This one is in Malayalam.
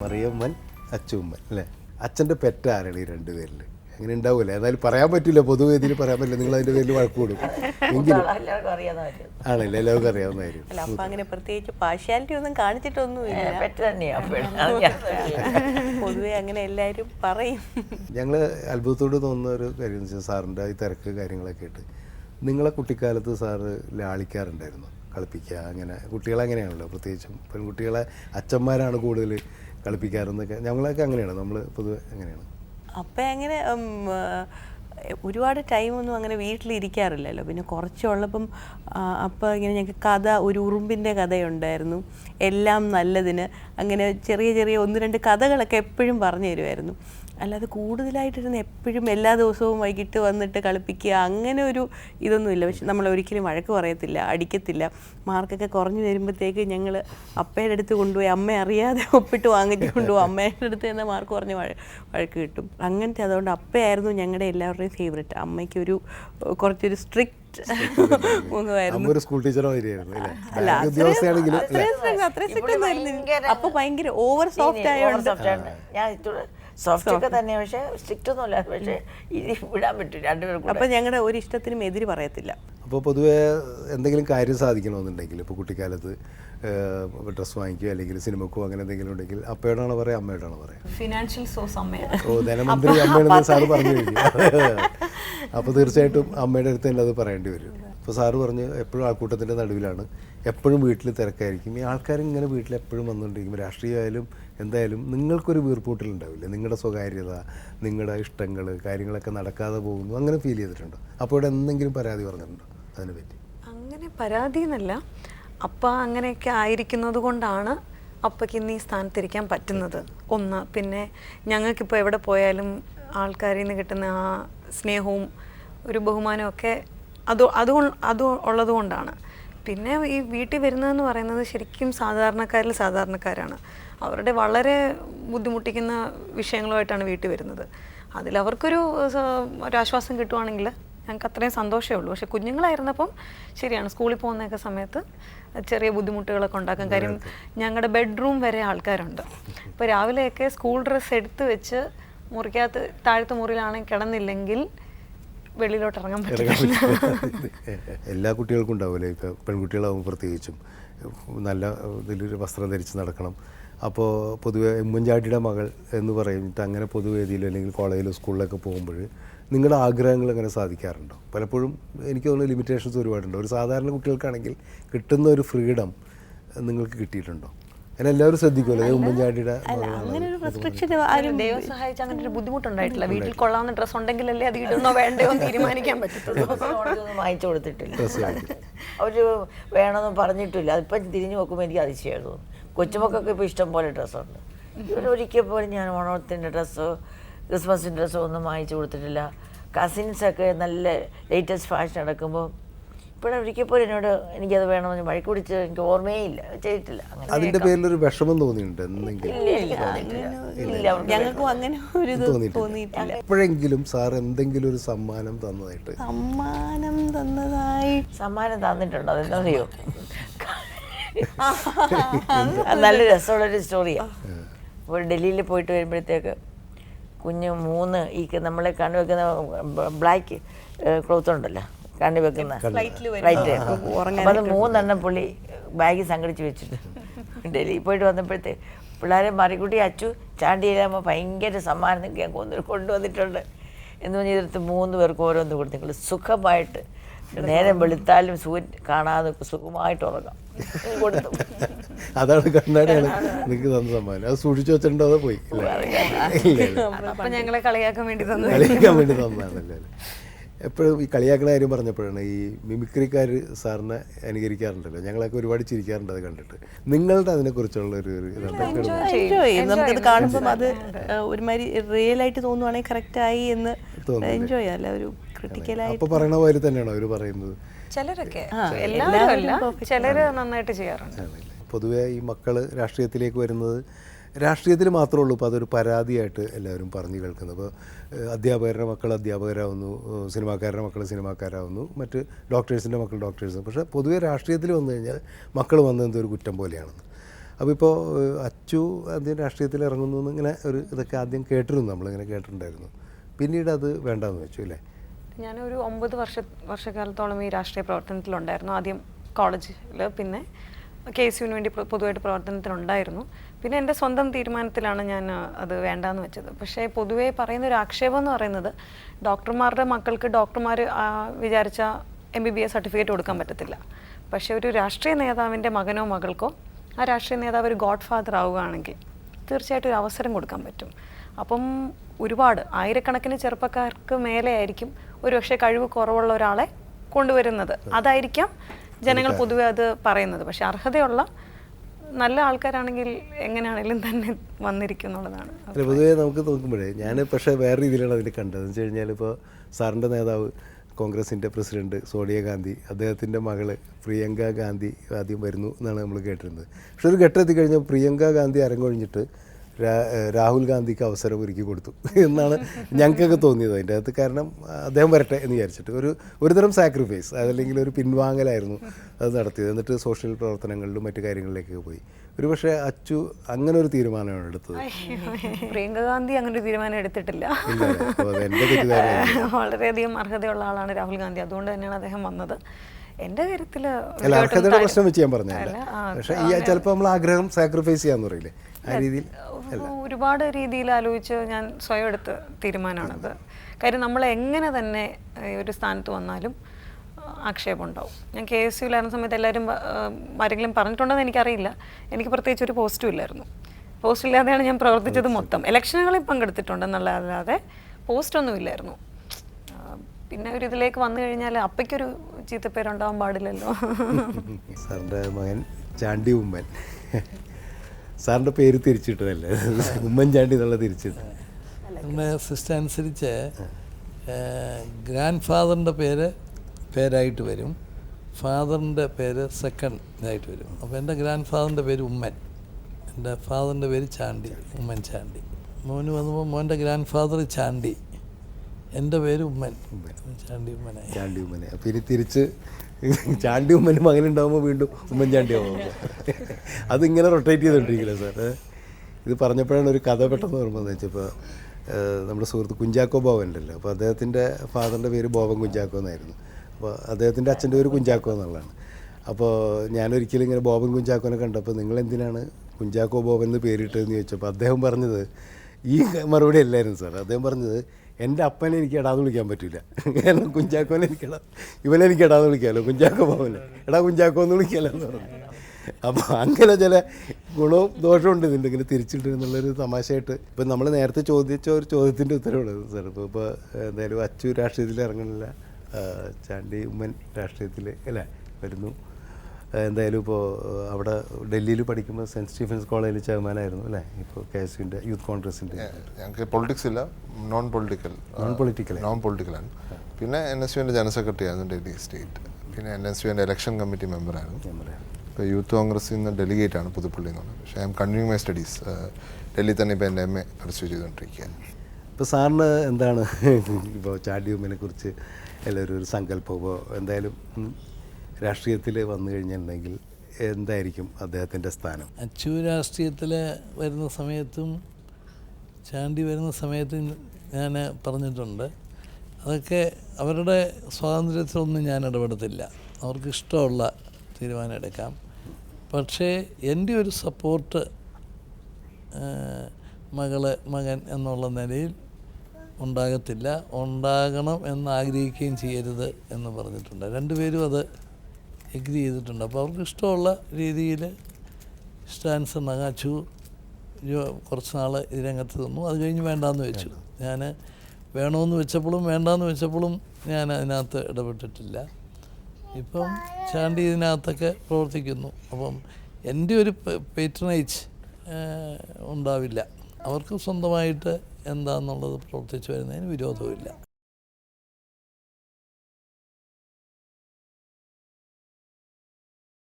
മറിയമ്മൻ അച്ചുമ്മൻ അല്ലേ? അച്ഛന്റെ പെറ്റ ആരാണ് ഈ രണ്ടുപേരിൽ അങ്ങനെ ഉണ്ടാവില്ല എന്നാലും പറയാൻ പറ്റില്ല പൊതുവേദിയിൽ പറയാൻ പറ്റില്ല. നിങ്ങൾ അതിന്റെ പേരിൽ വഴക്ക് കൂടും. എങ്കിലും ആണല്ലേ? എല്ലാവർക്കും അറിയാവുന്ന കാര്യം. അപ്പൊ അങ്ങനെ പ്രത്യേകിച്ച് പാർഷ്യാലിറ്റി ഒന്നും കാണിച്ചിട്ടൊന്നുമില്ല. പൊതുവെ അങ്ങനെ എല്ലാരും പറയും. ഞങ്ങൾ അത്ഭുതത്തോട് തോന്നുന്ന ഒരു കാര്യം സാറിന്റെ വെച്ചാൽ സാറിന്റെ ഈ തിരക്ക് കാര്യങ്ങളൊക്കെ ആയിട്ട്. നിങ്ങളെ കുട്ടിക്കാലത്ത് സാറ് ലാളിക്കാറുണ്ടായിരുന്നു കളിപ്പിക്കുക അങ്ങനെ. കുട്ടികളെ അങ്ങനെയാണല്ലോ പ്രത്യേകിച്ചും പെൺകുട്ടികളെ അച്ഛന്മാരാണ് കൂടുതൽ കളിപ്പിക്കാറെന്നൊക്കെ. ഞങ്ങളൊക്കെ അങ്ങനെയാണ്. നമ്മൾ പൊതുവെ അങ്ങനെയാണ്. അപ്പം എങ്ങനെ ഒരുപാട് ടൈമൊന്നും അങ്ങനെ വീട്ടിലിരിക്കാറില്ലല്ലോ. പിന്നെ കുറച്ചുള്ളപ്പം അപ്പം ഇങ്ങനെ ഞങ്ങൾക്ക് കഥ ഒരു ഉറുമ്പിന്റെ കഥയുണ്ടായിരുന്നു. എല്ലാം നല്ലതിന്. അങ്ങനെ ചെറിയ ചെറിയ ഒന്ന് രണ്ട് കഥകളൊക്കെ എപ്പോഴും പറഞ്ഞു തരുമായിരുന്നു അല്ലാതെ കൂടുതലായിട്ടിരുന്ന് എപ്പോഴും എല്ലാ ദിവസവും വൈകിട്ട് വന്നിട്ട് കളിപ്പിക്കുക അങ്ങനെ ഒരു ഇതൊന്നുമില്ല. പക്ഷെ നമ്മൾ ഒരിക്കലും വഴക്ക് പറയത്തില്ല അടിക്കത്തില്ല. മാർക്കൊക്കെ കുറഞ്ഞു വരുമ്പോഴത്തേക്ക് ഞങ്ങൾ അപ്പയുടെ അടുത്ത് കൊണ്ടുപോയി അമ്മ അറിയാതെ ഒപ്പിട്ട് വാങ്ങിച്ചു കൊണ്ടുപോകും. അമ്മയുടെ അടുത്ത് തന്നെ മാർക്ക് കുറഞ്ഞ് വഴ വഴക്ക് കിട്ടും. അങ്ങനത്തെ അതുകൊണ്ട് അപ്പയായിരുന്നു ഞങ്ങളുടെ എല്ലാവരുടെയും ഫേവറേറ്റ് അമ്മയ്ക്കൊരു കുറച്ചൊരു സ്ട്രിക്റ്റ് ഒരു സ്കൂൾ ടീച്ചറോ അപ്പൊ ഭയങ്കര ഓവർ സോഫ്റ്റ് ആയോണ്ട്. ഞാൻ സോഫ്റ്റ് ഒക്കെ തന്നെ പക്ഷേ സ്ട്രിക്റ്റ് ഒന്നുമില്ല പക്ഷെ ഇത് വിടാൻ പറ്റും രണ്ടുപേർക്കും അപ്പം ഞങ്ങളുടെ ഒരു ഇഷ്ടത്തിനും എതിര് പറയത്തില്ല. അപ്പോൾ പൊതുവേ എന്തെങ്കിലും കാര്യം സാധിക്കണമെന്നുണ്ടെങ്കിൽ ഇപ്പോൾ കുട്ടിക്കാലത്ത് ഡ്രസ്സ് വാങ്ങിക്കുകയോ അല്ലെങ്കിൽ സിനിമക്കോ അങ്ങനെ എന്തെങ്കിലും ഉണ്ടെങ്കിൽ അപ്പയോടാണ് പറയുക അമ്മയോടാണ് പറയുക ഫിനാൻഷ്യൽ സോഴ്സ് അമ്മയാണ്. ഓ ധനമന്ത്രി അമ്മയാണെന്ന് സാറ് പറഞ്ഞു കഴിഞ്ഞു. അപ്പോൾ തീർച്ചയായിട്ടും അമ്മയുടെ അടുത്ത് തന്നെ അത് പറയേണ്ടി വരും. അപ്പോൾ സാറ് പറഞ്ഞു എപ്പോഴും ആൾക്കൂട്ടത്തിന്റെ നടുവിലാണ്. എപ്പോഴും വീട്ടിൽ തിരക്കായിരിക്കും. ഈ ആൾക്കാരിങ്ങനെ വീട്ടിൽ എപ്പോഴും വന്നുകൊണ്ടിരിക്കും രാഷ്ട്രീയമായാലും എന്തായാലും നിങ്ങൾക്കൊരു വീർപ്പൂട്ടലുണ്ടാവില്ല? നിങ്ങളുടെ സ്വകാര്യത നിങ്ങളുടെ ഇഷ്ടങ്ങൾ കാര്യങ്ങളൊക്കെ നടക്കാതെ പോകുന്നു അങ്ങനെ ഫീൽ ചെയ്തിട്ടുണ്ടോ? അപ്പോൾ ഇവിടെ എന്തെങ്കിലും പരാതി പറഞ്ഞിട്ടുണ്ടോ അതിനെപ്പറ്റി അങ്ങനെ പരാതി എന്നല്ല. അപ്പ അങ്ങനെയൊക്കെ ആയിരിക്കുന്നത് കൊണ്ടാണ് അപ്പയ്ക്ക് ഇന്ന് ഈ സ്ഥാനത്തിരിക്കാൻ പറ്റുന്നത്. ഒന്ന് പിന്നെ ഞങ്ങൾക്കിപ്പോൾ എവിടെ പോയാലും ആൾക്കാരിൽ നിന്ന് കിട്ടുന്ന ആ സ്നേഹവും ഒരു ബഹുമാനമൊക്കെ അത് അത് അത് ഉള്ളത് കൊണ്ടാണ് പിന്നെ ഈ വീട്ടിൽ വരുന്നതെന്ന് പറയുന്നത് ശരിക്കും സാധാരണക്കാരിൽ സാധാരണക്കാരാണ്. അവരുടെ വളരെ ബുദ്ധിമുട്ടിക്കുന്ന വിഷയങ്ങളുമായിട്ടാണ് വീട്ടിൽ വരുന്നത്. സ- ഒരാശ്വാസം കിട്ടുവാണെങ്കിൽ ഞങ്ങൾക്ക് അത്രയും സന്തോഷമേ ഉള്ളൂ. പക്ഷെ കുഞ്ഞുങ്ങളായിരുന്നപ്പം ശരിയാണ് സ്കൂളിൽ പോകുന്നൊക്കെ സമയത്ത് ചെറിയ ബുദ്ധിമുട്ടുകളൊക്കെ ഉണ്ടാക്കും. കാര്യം ഞങ്ങളുടെ ബെഡ്റൂം വരെ ആൾക്കാരുണ്ട്. ഇപ്പോൾ രാവിലെയൊക്കെ സ്കൂൾ ഡ്രസ്സ് എടുത്ത് വെച്ച് മുറിക്കകത്ത് താഴത്തെ മുറിയിലാണെങ്കിൽ കിടന്നില്ലെങ്കിൽ വെളിയിലോട്ട് ഇറങ്ങാൻ പറ്റില്ല. എല്ലാ കുട്ടികൾക്കും ഉണ്ടാവില്ലേ ഇപ്പോൾ പെൺകുട്ടികളാവും പ്രത്യേകിച്ചും. നല്ല ഇതിലൊരു വസ്ത്രം ധരിച്ച് നടക്കണം. അപ്പോൾ പൊതുവെ ഉമ്മൻചാണ്ടിയുടെ മകൾ എന്ന് പറയുന്നിട്ട് അങ്ങനെ പൊതുവേദിയിലോ അല്ലെങ്കിൽ കോളേജിലോ സ്കൂളിലൊക്കെ പോകുമ്പോൾ നിങ്ങളുടെ ആഗ്രഹങ്ങൾ അങ്ങനെ സാധിക്കാറുണ്ടോ? പലപ്പോഴും എനിക്ക് തോന്നുന്നു ലിമിറ്റേഷൻസ് ഒരുപാടുണ്ട്. ഒരു സാധാരണ കുട്ടികൾക്കാണെങ്കിൽ കിട്ടുന്ന ഒരു ഫ്രീഡം നിങ്ങൾക്ക് കിട്ടിയിട്ടുണ്ടോ? എല്ലാവരും ശ്രദ്ധിക്കുമല്ലോ ഉമ്മൻചാണ്ടിയുടെ അങ്ങനെ ഒരു റെസ്ട്രിക്ഷൻ ആരും ദൈവം സഹായിച്ച അങ്ങനെ ഒരു ബുദ്ധിമുട്ടുണ്ടായിട്ടില്ല വീട്ടിൽ കൊള്ളാവുന്ന ഡ്രസ്സ് ഉണ്ടെങ്കിലല്ലേ അത് ഇടണോ വേണ്ടയോ എന്ന് തീരുമാനിക്കാൻ പറ്റത്തുള്ളൂ. വാങ്ങിച്ചു കൊടുത്തിട്ടില്ല. അവർ വേണമെന്ന് പറഞ്ഞിട്ടില്ല. അതിപ്പം തിരിഞ്ഞു നോക്കുമ്പോൾ എനിക്ക് അതിശയമായിരുന്നു കൊച്ചുമക്കൊക്കെ കൊച്ചുമക്കൾക്ക് ഇപ്പോൾ ഇഷ്ടം പോലെ ഡ്രസ്സുണ്ട് ഇവരൊരിക്കൽ പോലും ഞാൻ ഓണത്തിന്റെ ഡ്രസ്സോ ക്രിസ്മസിന്റെ ഡ്രസ്സോ ഒന്നും വാങ്ങിച്ചു കൊടുത്തിട്ടില്ല. കസിൻസൊക്കെ നല്ല ലേറ്റസ്റ്റ് ഫാഷൻ നടക്കുമ്പോൾ ഇപ്പോഴൊരിക്കൽ പോലും എന്നോട് എനിക്കത് വേണമെന്ന് വഴക്ക് പിടിച്ച് എനിക്ക് ഓർമ്മയേ ഇല്ല ചെയ്തിട്ടില്ല അതിന്റെ പേരിൽ ഒരു വിഷമം തോന്നിയിട്ടുണ്ട് ഞങ്ങൾക്കും അങ്ങനെ ഒരു തോന്നിയിട്ടില്ല. എപ്പോഴെങ്കിലും സാർ എന്തെങ്കിലും ഒരു സമ്മാനം തന്നതായിട്ട്. സമ്മാനം തന്നതായി. സമ്മാനം തന്നിട്ടുണ്ട്? അതെന്താണെന്നറിയോ അത് നല്ല രസമുള്ളൊരു സ്റ്റോറിയാ അപ്പോൾ ഡൽഹിയിൽ പോയിട്ട് വരുമ്പോഴത്തേക്ക് കുഞ്ഞ് മൂന്ന് ഈ നമ്മളെ കണ്ടുവെക്കുന്ന ബ്ലാക്ക് ക്ലോത്ത് ഉണ്ടല്ലോ. കണ്ണു വെക്കുന്ന ഫ്ലൈറ്റ് അപ്പം അത് മൂന്നെണ്ണം പുള്ളി ബാഗിൽ സംഘടിച്ച് വെച്ചിട്ട് ഡൽഹി പോയിട്ട് വന്നപ്പോഴത്തെ പിള്ളേരെ മറിക്കുട്ടി അച്ചു ചാണ്ടിയിലാകുമ്പോൾ ഭയങ്കര സമ്മാനം നിങ്ങൾക്ക് ഞാൻ കൊണ്ടു കൊണ്ടുവന്നിട്ടുണ്ട്. എന്ന് പറഞ്ഞ് ഇതിർത്ത് മൂന്ന് പേർക്ക് ഓരോന്ന് കൊടുത്ത് നിങ്ങൾ സുഖമായിട്ട് നേരം വെളുത്താലും സൂര്യൻ കാണാതെ സുഖമായിട്ട് ഉറങ്ങാം. കൊടുത്തു. അതാണ് കണ്ണാടിയാണ്. നിങ്ങൾക്ക് തന്ന സമ്മാനം. അത് സൂക്ഷിച്ചു വെച്ചിട്ടുണ്ടോ അതോ പോയി? ഞങ്ങളെ കളിയാക്കാൻ വേണ്ടി തന്നു. കളിയാക്കാൻ വേണ്ടി തന്നതാണല്ലേ. എപ്പോഴും ഈ കളിയാക്കണ കാര്യം പറഞ്ഞപ്പോഴാണ് ഈ മിമിക്രിക്കാർ സാറിനെ അനുകരിക്കാറുണ്ടല്ലോ. ഞങ്ങളൊക്കെ ഒരുപാട് ചിരിക്കാറുണ്ട് അത് കണ്ടിട്ട്. നിങ്ങളുടെ അതിനെക്കുറിച്ചുള്ള ഒരു നമുക്കത് കാണുമ്പോൾ അത്. ഒരുമാതിരി റിയൽ ആയിട്ട് തോന്നുവാണെങ്കിൽ കറക്റ്റ് ആയി എന്ന് എൻജോയ് ചെയ്യാം. അല്ല ഒരു ക്രിട്ടിക്കലായി അപ്പോൾ പറയണ പോലെ തന്നെയാണോ അവർ പറയുന്നത്? ചിലരൊക്കെ. എല്ലാവരും ചിലര് നന്നായിട്ട് ചെയ്യാറുണ്ട്. പൊതുവേ ഈ മക്കൾ രാഷ്ട്രീയത്തിലേക്ക് വരുന്നത് രാഷ്ട്രീയത്തിൽ മാത്രമേ ഉള്ളൂ. ഇപ്പോൾ അതൊരു പരാതിയായിട്ട് എല്ലാവരും പറഞ്ഞു കേൾക്കുന്നത്. അപ്പോൾ അധ്യാപകരുടെ മക്കൾ അധ്യാപകരാവുന്നു ഏഹ് സിനിമാക്കാരുടെ മക്കൾ സിനിമാക്കാരാവുന്നു മറ്റ് ഡോക്ടേഴ്സിന്റെ മക്കൾ ഡോക്ടേഴ്സ്. പക്ഷേ പൊതുവേ രാഷ്ട്രീയത്തിൽ വന്നു കഴിഞ്ഞാൽ മക്കൾ വന്നത് ഒരു കുറ്റം പോലെയാണെന്ന്. അപ്പോൾ ഇപ്പോൾ അച്ചു ആദ്യം രാഷ്ട്രീയത്തിൽ ഇറങ്ങുന്നു ഇങ്ങനെ ഒരു ഇതൊക്കെ ആദ്യം കേട്ടിരുന്നു. നമ്മളിങ്ങനെ കേട്ടിട്ടുണ്ടായിരുന്നു. പിന്നീട് അത് വേണ്ടാന്ന് വെച്ചു അല്ലേ? ഞാനൊരു ഒമ്പത് വർഷ വർഷക്കാലത്തോളം ഈ രാഷ്ട്രീയ പ്രവർത്തനത്തിലുണ്ടായിരുന്നു. ആദ്യം കോളേജിൽ പിന്നെ കെ എസ് യുവിന് വേണ്ടി പൊതുവായിട്ട് പ്രവർത്തനത്തിലുണ്ടായിരുന്നു. പിന്നെ എന്റെ സ്വന്തം തീരുമാനത്തിലാണ് ഞാൻ അത് വേണ്ടാന്ന് വെച്ചത്. പക്ഷേ പൊതുവേ പറയുന്ന ഒരു ആക്ഷേപം എന്ന് പറയുന്നത് ഡോക്ടർമാരുടെ മക്കൾക്ക് ഡോക്ടർമാർ വിചാരിച്ച M B B S certificate കൊടുക്കാൻ പറ്റത്തില്ല. പക്ഷേ ഒരു രാഷ്ട്രീയ നേതാവിന്റെ മകനോ മകൾക്കോ ആ രാഷ്ട്രീയ നേതാവ് ഒരു ഗോഡ് ഫാദർ ആവുകയാണെങ്കിൽ തീർച്ചയായിട്ടും ഒരു അവസരം കൊടുക്കാൻ പറ്റും. അപ്പം ഒരുപാട് ആയിരക്കണക്കിന് ചെറുപ്പക്കാർക്ക് മേലെ ആയിരിക്കും ഒരു പക്ഷേ കഴിവ് കുറവുള്ള ഒരാളെ കൊണ്ടുവരുന്നത്. അതായിരിക്കാം ജനങ്ങൾ പൊതുവെ അത് പറയുന്നത്. പക്ഷെ അർഹതയുള്ള നല്ല ആൾക്കാരാണെങ്കിൽ എങ്ങനെയാണെങ്കിലും തന്നെ വന്നിരിക്കും എന്നുള്ളതാണ് പൊതുവേ നമുക്ക് നോക്കുമ്പോഴേ ഞാൻ പക്ഷേ വേറെ രീതിയിലാണ് അതിൽ കണ്ടത്. എന്ന് വെച്ച് കഴിഞ്ഞാൽ ഇപ്പോൾ സാറിന്റെ നേതാവ് കോൺഗ്രസിന്റെ പ്രസിഡന്റ് സോണിയാഗാന്ധി അദ്ദേഹത്തിന്റെ മകൾ പ്രിയങ്ക ഗാന്ധി ആദ്യം വരുന്നു എന്നാണ് നമ്മൾ കേട്ടിരുന്നത്. പക്ഷെ ഒരു ഘട്ടം എത്തിക്കഴിഞ്ഞാൽ പ്രിയങ്ക ഗാന്ധി അരങ്ങൊഴിഞ്ഞിട്ട് രാഹുൽ ഗാന്ധിക്ക് അവസരം ഒരുക്കി കൊടുത്തു എന്നാണ് ഞങ്ങൾക്കൊക്കെ തോന്നിയത്. അതിന്റെ അകത്ത് കാരണം അദ്ദേഹം വരട്ടെ എന്ന് വിചാരിച്ചിട്ട്. ഒരു ഒരുതരം സാക്രിഫൈസ് അതല്ലെങ്കിൽ ഒരു പിൻവാങ്ങലായിരുന്നു അത് നടത്തിയത്. എന്നിട്ട് സോഷ്യൽ പ്രവർത്തനങ്ങളിലും മറ്റു കാര്യങ്ങളിലേക്കൊക്കെ പോയി. ഒരുപക്ഷെ അച്ചു അങ്ങനെ ഒരു തീരുമാനമാണ് എടുത്തത്. പ്രിയങ്ക ഗാന്ധി അങ്ങനെ ഒരു തീരുമാനം എടുത്തിട്ടില്ല. വളരെയധികം അർഹതയുള്ള ആളാണ് രാഹുൽ ഗാന്ധി. അതുകൊണ്ട് തന്നെയാണ് അദ്ദേഹം വന്നത്. എന്റെ കാര്യത്തിൽ അല്ല അർഹതയുടെ പ്രശ്നം വെച്ച് ഞാൻ പറഞ്ഞല്ല പക്ഷേ ഈ ചിലപ്പോൾ നമ്മൾ ആഗ്രഹം സാക്രിഫൈസ് ചെയ്യാന്ന് പറയില്ലേ? ആ രീതിയിൽ? ഒരുപാട് രീതിയിൽ ആലോചിച്ച് ഞാൻ സ്വയം എടുത്ത തീരുമാനമാണത്. കാര്യം നമ്മൾ എങ്ങനെ തന്നെ ഒരു സ്ഥാനത്ത് വന്നാലും ആക്ഷേപം ഉണ്ടാവും. ഞാൻ കെ എസ് യുലായിരുന്ന സമയത്ത് എല്ലാവരും ആരെങ്കിലും പറഞ്ഞിട്ടുണ്ടെന്ന് എനിക്കറിയില്ല. എനിക്ക് പ്രത്യേകിച്ച് ഒരു പോസ്റ്റും ഇല്ലായിരുന്നു. പോസ്റ്റ് ഇല്ലാതെയാണ് ഞാൻ പ്രവർത്തിച്ചത് മൊത്തം. ഇലക്ഷനുകളിൽ പങ്കെടുത്തിട്ടുണ്ടെന്നുള്ളതല്ലാതെ പോസ്റ്റൊന്നും ഇല്ലായിരുന്നു. പിന്നെ ഒരു ഇതിലേക്ക് വന്നു കഴിഞ്ഞാൽ അപ്പയ്ക്കൊരു ചീത്തപ്പേരുണ്ടാവാൻ പാടില്ലല്ലോ. സാറിന്റെ മകൻ ചാണ്ടി ഉമ്മൻ. സാറിന്റെ പേര് തിരിച്ചിട്ടതല്ലേ? ഉമ്മൻ ചാണ്ടി എന്നുള്ള തിരിച്ചിട്ട്. നമ്മുടെ സിസ്റ്റം അനുസരിച്ച് ഗ്രാൻഡ് ഫാദറിന്റെ പേര് പേരായിട്ട് വരും. ഫാദറിന്റെ പേര് സെക്കൻഡ് ഇതായിട്ട് വരും. അപ്പോൾ എന്റെ ഗ്രാൻഡ് ഫാദറിന്റെ പേര് ഉമ്മൻ. എന്റെ ഫാദറിന്റെ പേര് ചാണ്ടി ഉമ്മൻ ചാണ്ടി. മോന് വന്നപ്പോൾ മോന്റെ ഗ്രാൻഡ് ഫാദർ ചാണ്ടി. എന്റെ പേര് ഉമ്മൻ. ചാണ്ടി ഉമ്മനായി ചാണ്ടി ഉമ്മനെ പിന്നെ ഇനി തിരിച്ച് ചാണ്ടി ഉമ്മനും അങ്ങനെ മകനുണ്ടാകുമ്പോൾ വീണ്ടും ഉമ്മൻ ചാണ്ടി ആവും അതിങ്ങനെ റൊട്ടേറ്റ് ചെയ്തുകൊണ്ടിരിക്കില്ല സാർ ഇത് പറഞ്ഞപ്പോഴാണ് ഒരു കഥ പെട്ടെന്ന് ഓർമ്മ വെച്ചപ്പോൾ നമ്മുടെ സുഹൃത്ത് കുഞ്ചാക്കോ ബോവൻ ഉണ്ടല്ലോ. അപ്പോൾ അദ്ദേഹത്തിന്റെ ഫാദറിന്റെ പേര് ബോബൻ കുഞ്ചാക്കോ എന്നായിരുന്നു. അപ്പോൾ അദ്ദേഹത്തിന്റെ അച്ഛന്റെ പേര് കുഞ്ചാക്കോ എന്നുള്ളതാണ്. അപ്പോൾ ഞാനൊരിക്കലും ഇങ്ങനെ ബോബൻ കുഞ്ചാക്കോനെ കണ്ടപ്പോൾ നിങ്ങൾ എന്തിനാണ് കുഞ്ചാക്കോ ബോബൻ എന്ന് പേരിട്ടതെന്ന് ചോദിച്ചപ്പോൾ അദ്ദേഹം പറഞ്ഞത് ഈ മറുപടി അല്ലായിരുന്നു സാർ അദ്ദേഹം പറഞ്ഞത് എന്റെ അപ്പനെ എനിക്ക് എടാന്ന് വിളിക്കാൻ പറ്റില്ല. കാരണം കുഞ്ചാക്കോനെ എനിക്ക് എടാ ഇവനെ എനിക്ക് എടാന്ന് വിളിക്കാമല്ലോ കുഞ്ചാക്കോ ബോബനെ എടാ കുഞ്ചാക്കോ എന്ന് വിളിക്കാമല്ലോ എന്ന് പറഞ്ഞു. അപ്പോൾ അങ്ങനെ ചില ഗുണവും ദോഷവും ഉണ്ട് ഇതിന്റെ ഇങ്ങനെ തിരിച്ചിട്ട് എന്നുള്ളൊരു തമാശയായിട്ട്. ഇപ്പം നമ്മൾ നേരത്തെ ചോദിച്ച ഒരു ചോദ്യത്തിന്റെ ഉത്തരവാണ് സാർ ഇപ്പോൾ ഇപ്പോൾ എന്തായാലും അച്ചു രാഷ്ട്രീയത്തിൽ ഇറങ്ങണില്ല ആ, ചാണ്ടി ഉമ്മൻ രാഷ്ട്രീയത്തിൽ അല്ലേ വരുന്നു. എന്തായാലും ഇപ്പോൾ അവിടെ ഡൽഹിയിൽ പഠിക്കുമ്പോൾ സെന്റ് സ്റ്റീഫൻസ് കോളേജിൽ ചെയർമാനായിരുന്നു അല്ലേ? ഇപ്പോൾ കെ എസ് യുവിന്റെ യൂത്ത് കോൺഗ്രസിന്റെ ഞങ്ങൾക്ക് പൊളിറ്റിക്സ് ഇല്ല. Non political non political non പൊളിറ്റിക്കലാണ് പിന്നെ എൻ എസ് യുവിന്റെ ജനറൽ സെക്രട്ടറി ആയിരുന്നു ഡൽഹി സ്റ്റേറ്റ്. പിന്നെ എൻ എസ് യുവിന്റെ ഇലക്ഷൻ കമ്മിറ്റി മെമ്പറായിരുന്നു ഇപ്പോൾ യൂത്ത് കോൺഗ്രസിൽ നിന്ന് ഡെലിഗേറ്റ് ആണ് പുതുപ്പള്ളി എന്ന് പറഞ്ഞത് പക്ഷേ I'm continue my studies Delhi തന്നെ ഇപ്പോൾ എന്റെ എം എ പർസ്യൂ ചെയ്തുകൊണ്ടിരിക്കുകയാണ്. ഇപ്പോൾ സാറിന് എന്താണ്? ഇപ്പോൾ ചാണ്ടി കുറിച്ച് എല്ലാവരും ഒരു സങ്കല്പമോ? എന്തായാലും രാഷ്ട്രീയത്തിൽ വന്നു കഴിഞ്ഞിട്ടുണ്ടെങ്കിൽ എന്തായിരിക്കും അദ്ദേഹത്തിന്റെ സ്ഥാനം? അച്ചു രാഷ്ട്രീയത്തിൽ വരുന്ന സമയത്തും ചാണ്ടി വരുന്ന സമയത്തും ഞാൻ പറഞ്ഞിട്ടുണ്ട്. അതൊക്കെ അവരുടെ സ്വാതന്ത്ര്യത്തിലൊന്നും ഞാൻ ഇടപെടത്തില്ല. അവർക്ക് ഇഷ്ടമുള്ള തീരുമാനം എടുക്കാം. പക്ഷേ എന്റെ ഒരു സപ്പോർട്ട് മകൾ മകൻ എന്നുള്ള നിലയിൽ ഉണ്ടാകത്തില്ല. ഉണ്ടാകണം എന്ന് ആഗ്രഹിക്കുകയും ചെയ്യരുത് എന്ന് പറഞ്ഞിട്ടുണ്ട്. രണ്ടുപേരും അത് എഗ്രി ചെയ്തിട്ടുണ്ട്. അപ്പോൾ അവർക്ക് ഇഷ്ടമുള്ള രീതിയിൽ സ്റ്റാൻസ് നഗാച്ചു ജോ- കുറച്ച് നാൾ ഈ രംഗത്ത് നിന്നു. അത് കഴിഞ്ഞ് വേണ്ടാന്ന് വെച്ചു. ഞാൻ വേണമെന്ന് വെച്ചപ്പോഴും വേണ്ടാന്ന് വെച്ചപ്പോഴും ഞാൻ അതിനകത്ത് ഇടപെട്ടിട്ടില്ല. ഇപ്പം ചാണ്ടി ഇതിനകത്തൊക്കെ പ്രവർത്തിക്കുന്നു. അപ്പം എന്റെ ഒരു പേറ്ററേജ് ഉണ്ടാവില്ല. അവർക്ക് സ്വന്തമായിട്ട് എന്താണെന്നുള്ളത് പ്രവർത്തിച്ചു വരുന്നതിന് വിരോധമില്ല